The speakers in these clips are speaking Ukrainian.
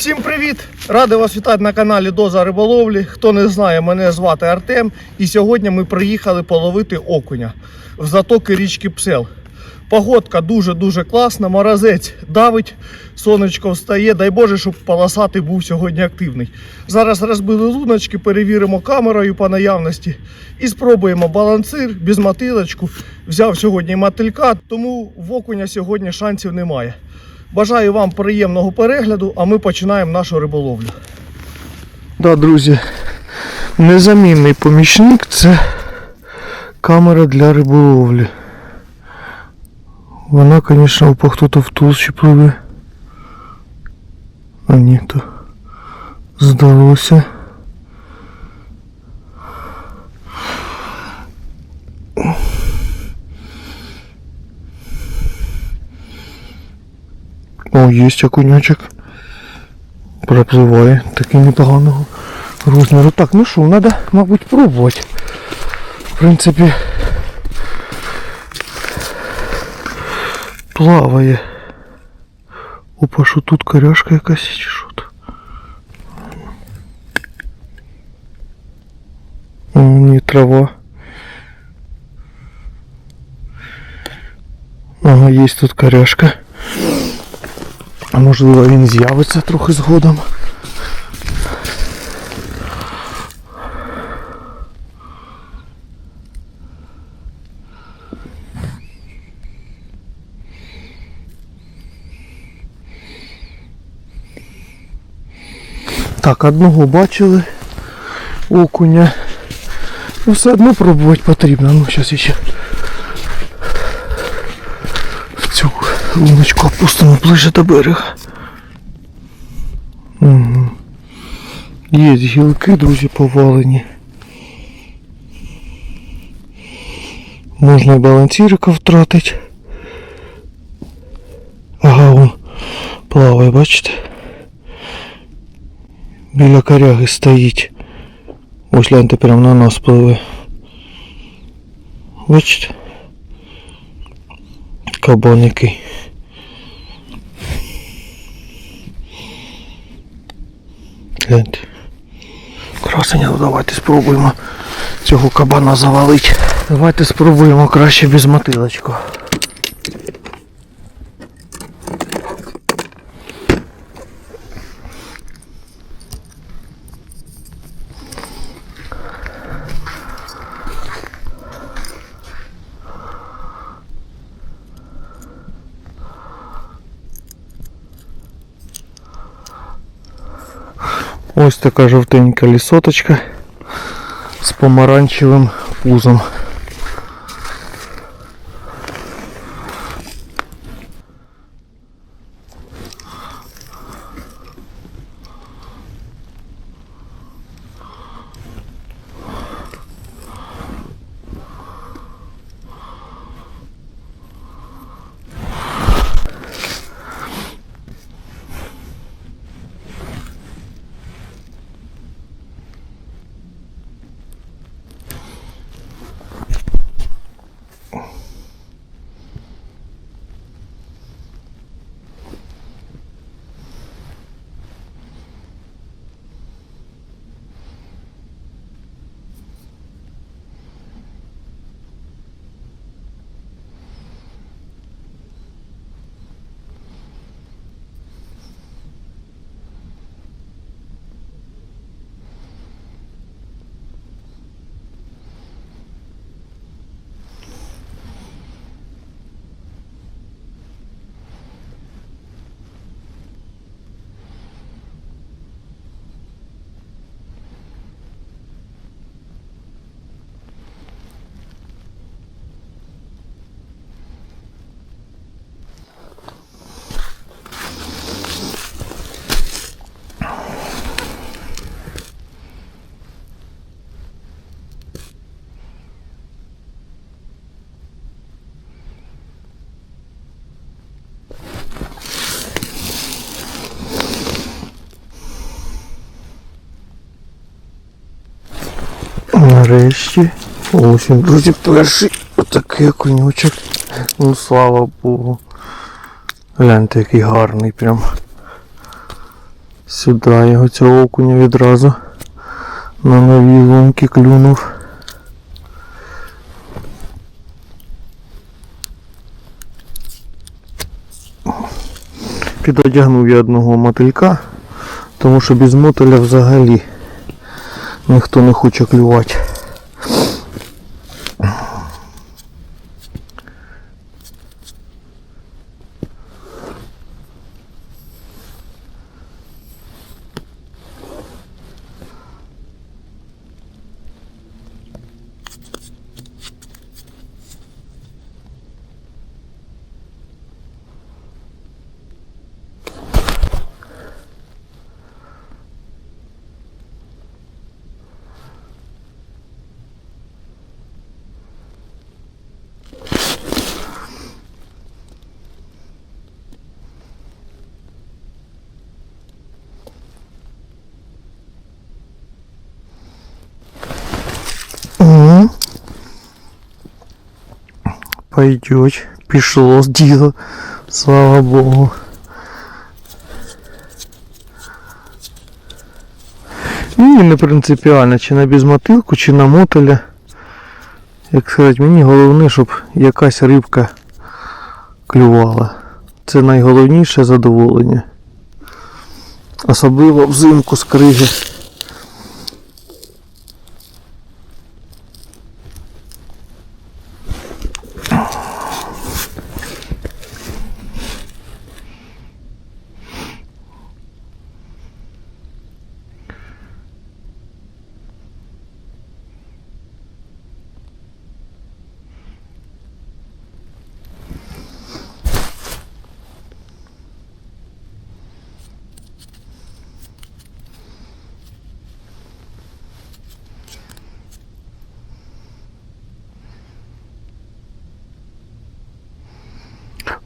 Всім привіт! Радий вас вітати на каналі Доза Риболовлі. Хто не знає, мене звати Артем. І сьогодні ми приїхали половити окуня в затоки річки Псел. Погодка дуже-дуже класна, морозець давить, сонечко встає. Дай Боже, щоб полосатий був сьогодні активний. Зараз розбили луночки, перевіримо камерою по наявності і спробуємо балансир без мотилочку. Взяв сьогодні мотилька, тому в окуня сьогодні шансів немає. Бажаю вам приємного перегляду, а ми починаємо нашу риболовлю. Да, друзі, незамінний помічник це камера для риболовлі. Вона, звісно, хто-то в толщі пливе. А ні, то здалося. О, є окунячок. Пропливає такий непоганого розміру. Так, ну що, треба, мабуть, пробувати. В принципі, плаває. Опа, що тут коряшка якась чи що тут? О, ні, трава. Ага, є тут коряшка. А можливо він з'явиться трохи згодом. Так, одного бачили окуня. Ну все одно пробувати потрібно. Ну, зараз ще в цю луночку опустимо ближче до берега. Є гілки, друзі, повалені. Можна і балансірика втратити. Ага, он плаває, бачите? Біля коряги стоїть. Ось гляньте, прямо на нас пливе. Бачите? Кабан який. Гляньте. Красення, ну давайте спробуємо цього кабана завалити. Давайте спробуємо краще без мотилочку. Ось така жовтенька лісоточка з помаранчевим пузом. Нарешті. Ось друзі, перший отакий окунючок. Ну слава Богу. Гляньте, який гарний прям. Сюди його цього окуня відразу на нові лунки клюнув. Підодягнув я одного мотилька, тому що без мотиля взагалі ніхто не хоче клювати. Пойдет. Пішло діло. Слава Богу. Мені не принципіально, чи на безмотилку, чи на мотеля. Як сказати, мені головне, щоб якась рибка клювала. Це найголовніше задоволення. Особливо взимку з криги.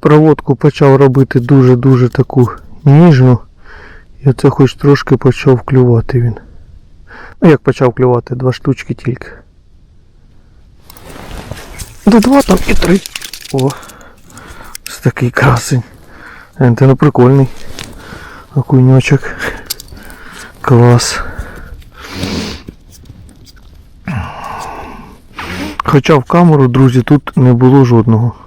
Проводку почав робити дуже-дуже таку ніжну. І оце хоч трошки почав клювати він. Ну як почав клювати, два штучки тільки. Де два там і три. О, ось такий красень. Е, Це ну прикольний. Окуньочок. Клас. Хоча в камеру, друзі, тут не було жодного.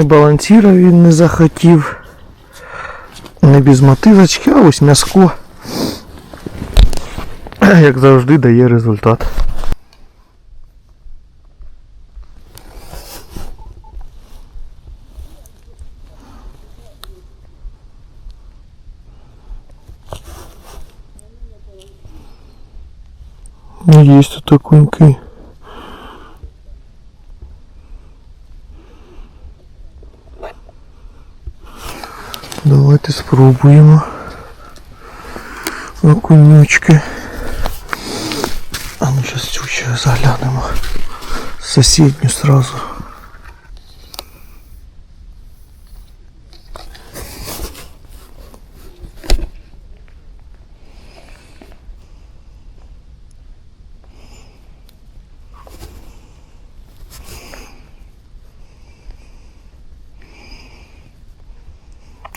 Не балансіра він не захотів. Не без мотилочки, а ось м'яско. Як завжди дає результат. Есть тут окуньки. Давайте спробуємо. Окунючки. А ну зараз заглянемо. Сусідню сразу.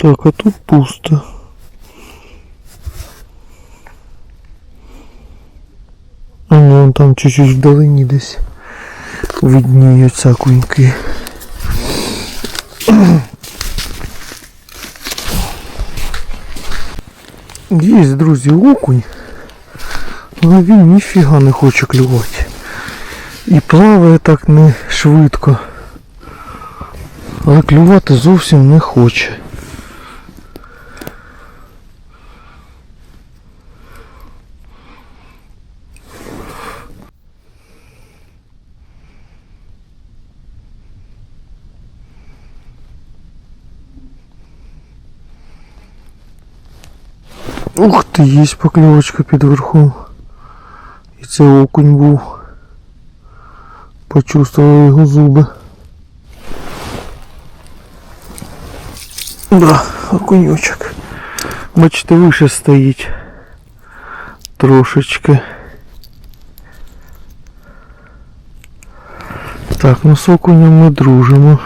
Так, а тут пусто. А ні, вон там чуть-чуть вдалині десь видніються куньки. Є, друзі, окунь, але він ніфіга не хоче клювати. І плаває так не швидко. Але клювати зовсім не хоче. Ух ти, є покльовочка під верхом. І це окунь був. Почувствував його зуби. Да, окуньочок. Бачите, вище стоїть. трошечки. Так, ну з окунем ми дружимо.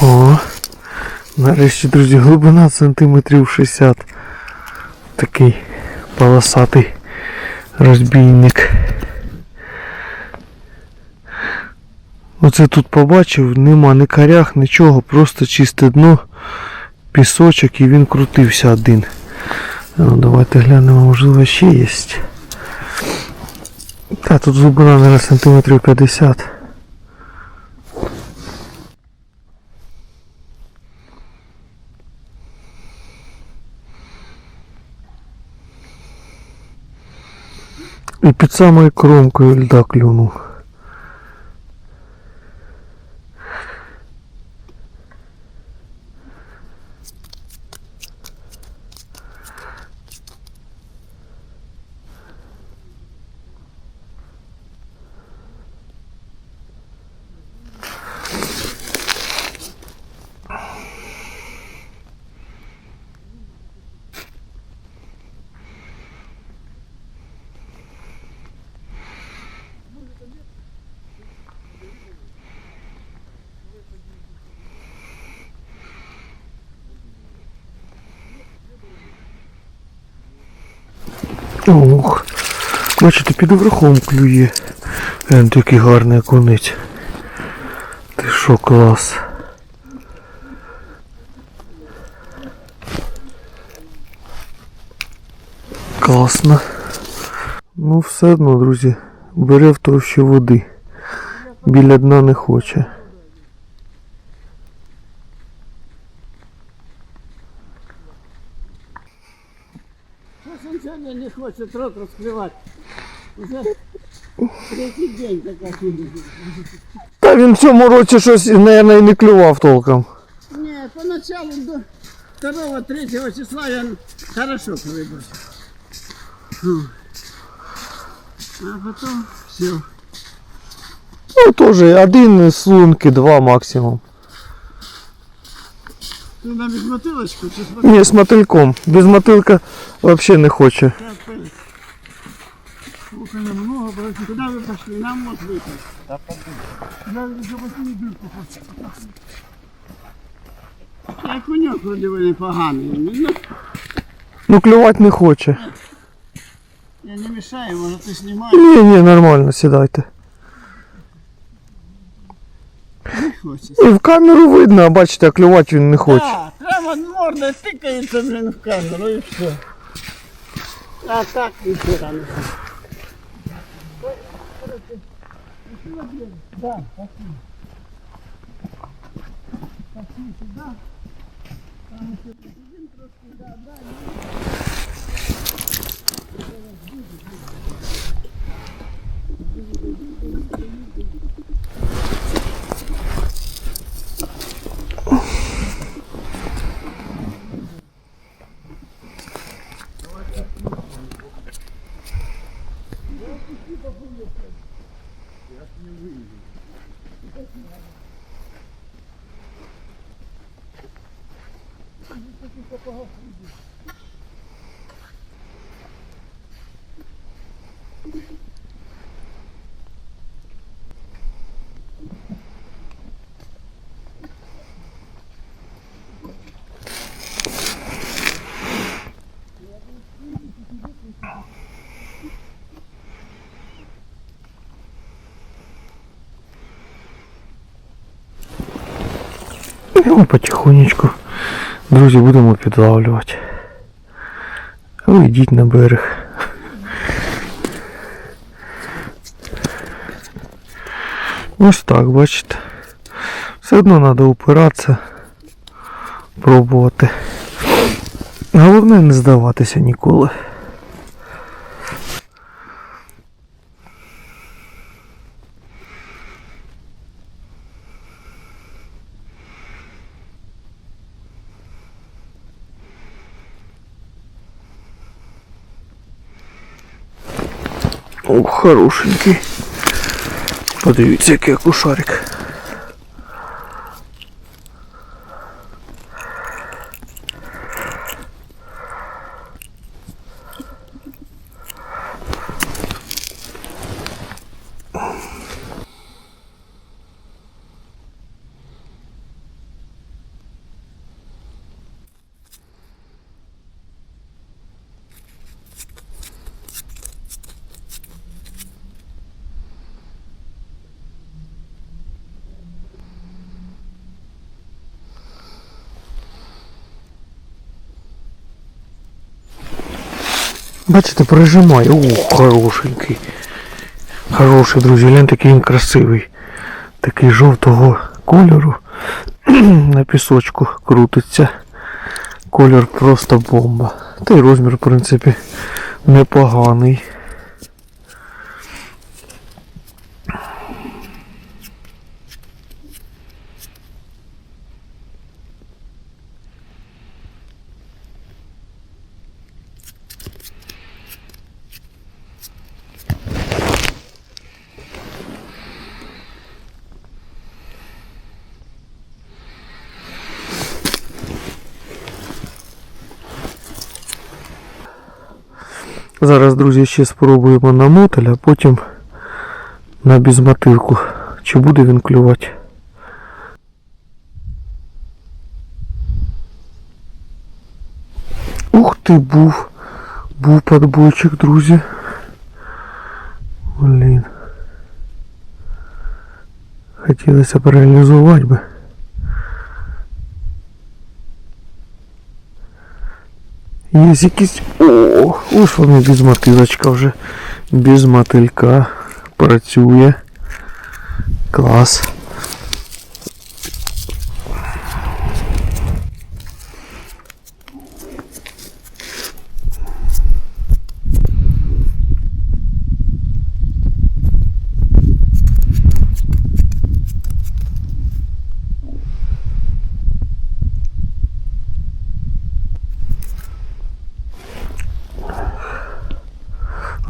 О, нарешті, друзі, глибина сантиметрів 60. Такий полосатий розбійник. Оце тут побачив, нема ні корях, нічого, просто чисте дно, пісочок і він крутився один. Ну, давайте глянемо, можливо ще є. Та тут глибина, наверное, сантиметрів 50. І під самою кромкою льда клюнув. Ох, бачите, під верхом клює. Він такий гарний окунець. Ти що, клас. Класно. Ну все одно, друзі, бере в товщі води. Біля дна не хоче. сьогодні не хоче рот розкривати. Уже третій день така фігня. Та він в цьому році щось, мабуть, і не клював толком. Ні, поначалу до 2-3 числа я хорошо прибув. А потім все. Ну, теж один з лунки, два максимум. Ти нам із мотилочку чи з мотилочку? Ні, з мотильком. Без мотилка взагалі не хоче. Слухай, много, бо куди ви пішли? Нам мод випав. Та Куди ви запасні дірку хочете? Я коньок вроде ви непоганий. Ну, Ну клювати не хоче. я не мішаю, може ти знімаєш. Ні, ні, нормально, сідайте. Не хочеться. І в камеру видно, а бачите, а клювати він не хоче. Так, прямо морда тикається, блін, в камеру і все. А так все там. Да, пошли. Пошли сюда. Там еще посидим трошки, да, да. І ми потихонечку, друзі, будемо підлавлювати. Ви йдіть на берег. Ось так, бачите. Все одно треба упиратися. пробувати. Головне не здаватися ніколи. Хорошенький. Подивіться, який акушарик. Бачите, прижимає. О, хорошенький. Хороший, друзі, глянь, такий він красивий. Такий жовтого кольору. На пісочку крутиться. Колір просто бомба. Та й розмір, в принципі, непоганий. Зараз, друзі, ще спробуємо на мотель, а потім на безмотивку. Чи буде він клювати? Ух ти, був. Був подбойчик, друзі. Блін. Хотілося б реалізувати би. Є якісь. О, ось вони без мотилочка вже. Без мотилька. Працює. Клас.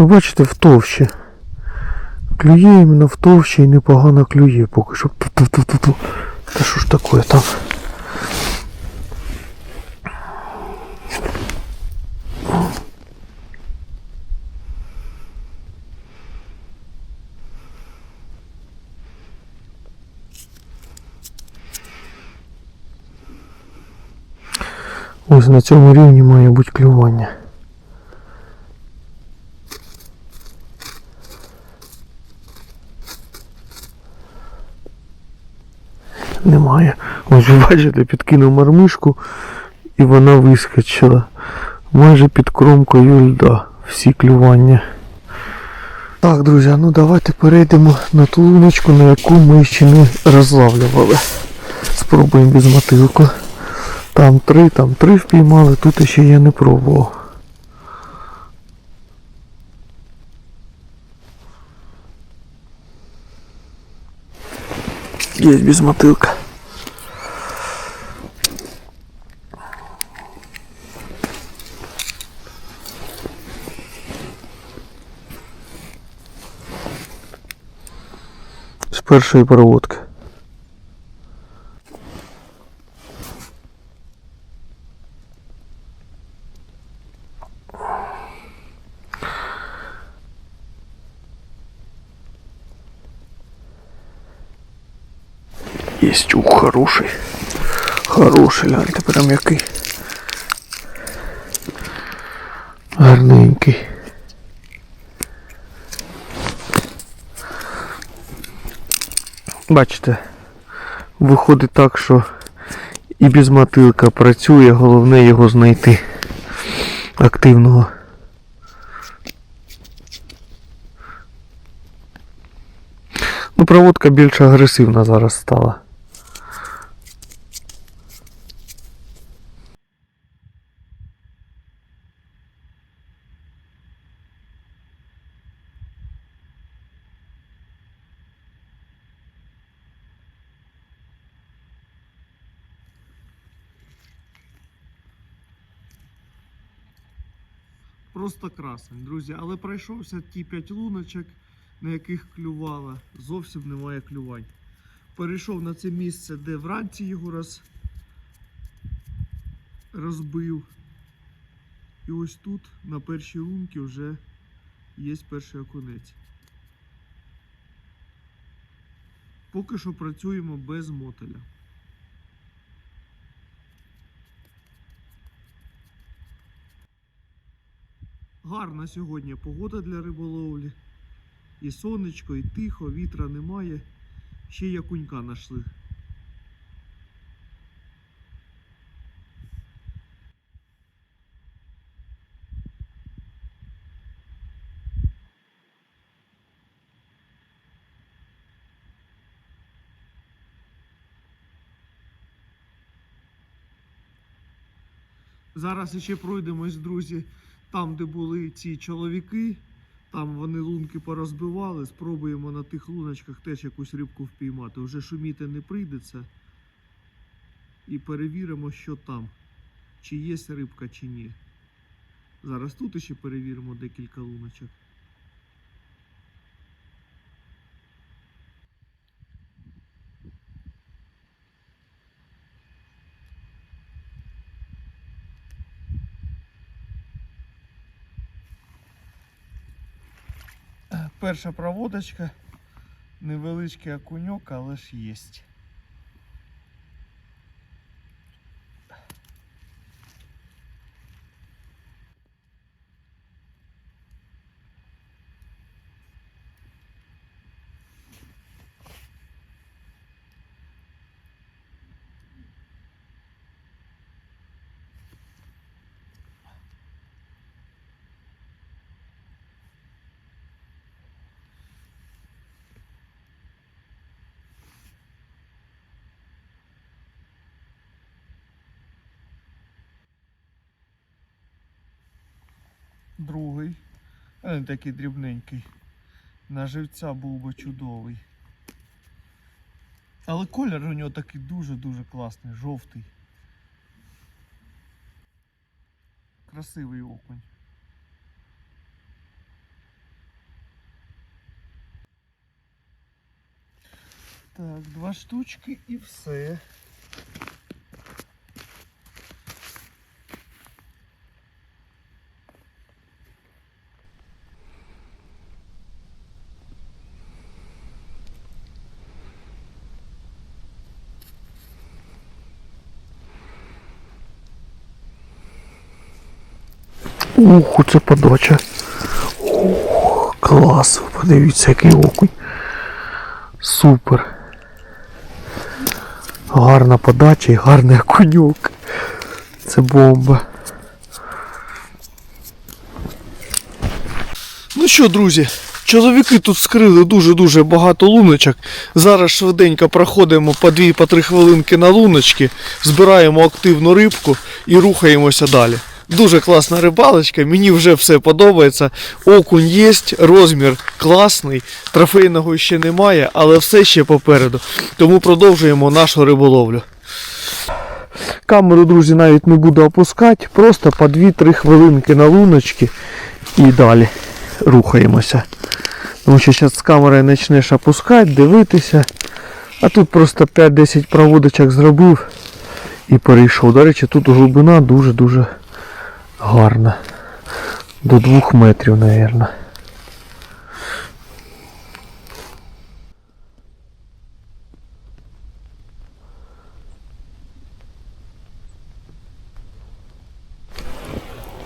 Бачите, в товщі. Клює іменно в товщі і непогано клює поки що. Ту-ту-ту-ту-ту. Та що ж таке там? Ось на цьому рівні має бути клювання. Немає. Ось ви бачите, підкинув мармишку і вона вискочила. Майже під кромкою льда. Всі клювання. Так, друзі, ну давайте перейдемо на ту луночку, на яку ми ще не розлавлювали. Спробуємо без мотилку. Там три, там три впіймали, тут ще я не пробував. Є без мотилка. Першої проводки. Есть ух, хороший. Хороший, гляньте, прям який. Гарненький. Бачите, виходить так, що і без мотилка працює, головне його знайти активного. Ну, проводка більш агресивна зараз стала. Просто красень, друзі. Але пройшовся ті 5 луночок, на яких клювала. Зовсім немає клювань. Перейшов на це місце, де вранці його роз... розбив. І ось тут, на першій лунці, вже є перший окунець. Поки що працюємо без мотеля. Гарна сьогодні погода для риболовлі. І сонечко, і тихо, вітра немає. Ще й окунька знайшли. Зараз ще пройдемось, друзі, там, де були ці чоловіки. Там вони лунки порозбивали. Спробуємо на тих луночках теж якусь рибку впіймати. Вже шуміти не прийдеться. І перевіримо, що там. Чи є рибка, чи ні. Зараз тут ще перевіримо декілька луночок. Перша проводочка. Невеличкий окуньок, але ж є. Другий. а Не такий дрібненький. На живця був би чудовий. Але колір у нього такий дуже-дуже класний, жовтий. Красивий окунь. Так, два штучки і все. Ух, це подача. Ух, клас. Подивіться, який окунь. Супер. Гарна подача і гарний окуньок. Це бомба. Ну що, друзі, чоловіки тут скрили дуже-дуже багато луночок. Зараз швиденько проходимо по 2-3 хвилинки на луночки, збираємо активну рибку і рухаємося далі. Дуже класна рибалочка, мені вже все подобається. Окунь є, розмір класний, трофейного ще немає, але все ще попереду. Тому продовжуємо нашу риболовлю. Камеру, друзі, навіть не буду опускати. Просто по 2-3 хвилинки на луночки і далі рухаємося. Тому що зараз з камерою почнеш опускати, дивитися. А тут просто 5-10 проводочок зробив і перейшов. До речі, тут глибина дуже-дуже гарна. До двох метрів, мабуть.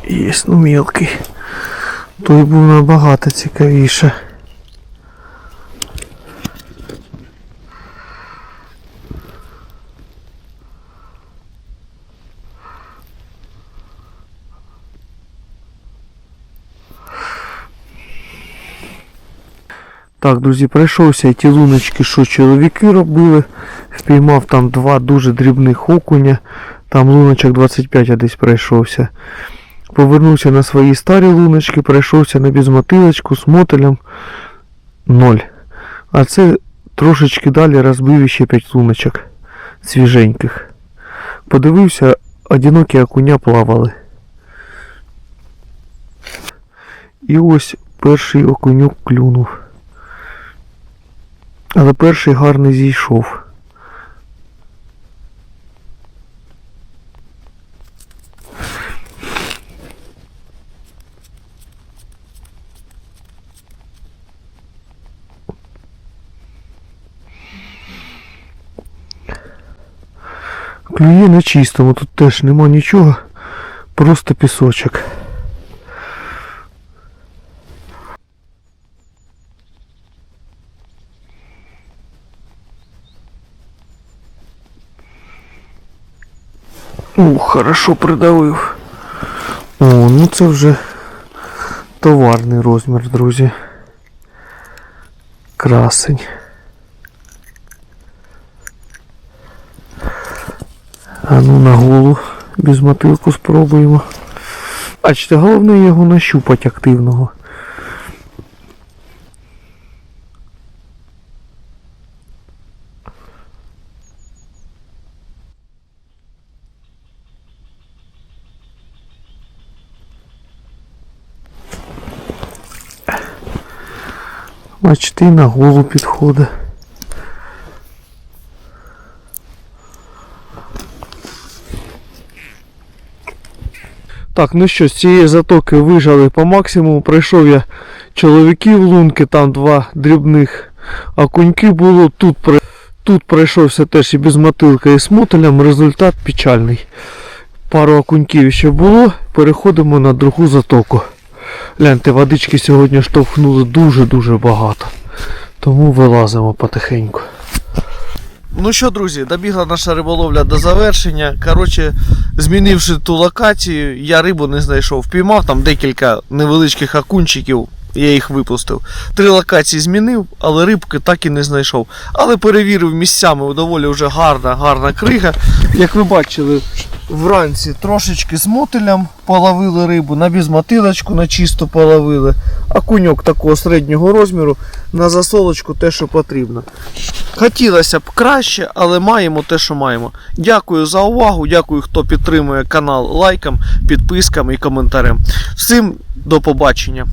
Є, ну мілкий. Той був набагато цікавіше. Так, друзі, пройшовся і ті луночки, що чоловіки робили. Впіймав там два дуже дрібних окуня. Там луночок 25 я десь пройшовся. Повернувся на свої старі луночки, перейшовся на безмотилочку з мотелем 0. А це трошечки далі розбив ще 5 луночок свіженьких. Подивився, одинокі окуня плавали. і ось перший окунюк клюнув. Але перший гарний зійшов. Клює на чистому, тут теж нема нічого, просто пісочок. Ух, хорошо придавив. О, ну це вже товарний розмір, друзі. Красень. А ну на голову без мотилку спробуємо. Бачите, головне його нащупати активного. Бачите, на голову підходить. Так, ну що, з цієї затоки вижали по максимуму. Пройшов я чоловіків лунки, там два дрібних окуньки було. Тут, тут пройшовся теж і без мотилка, і з мотилем. Результат печальний. Пару окуньків ще було. Переходимо на другу затоку. Гляньте, водички сьогодні штовхнули дуже-дуже багато. Тому вилазимо потихеньку. Ну що, друзі, добігла наша риболовля до завершення. Коротше, змінивши ту локацію, я рибу не знайшов. Піймав там декілька невеличких окунчиків, я їх випустив. Три локації змінив, але рибки так і не знайшов. Але перевірив місцями доволі вже гарна, гарна крига. Як ви бачили, вранці трошечки з мотилем половили рибу, на безмотилочку на чисто половили. А куньок такого середнього розміру на засолочку те, що потрібно. Хотілося б краще, але маємо те, що маємо. Дякую за увагу. Дякую, хто підтримує канал лайком, підписками і коментарем. Всім до побачення.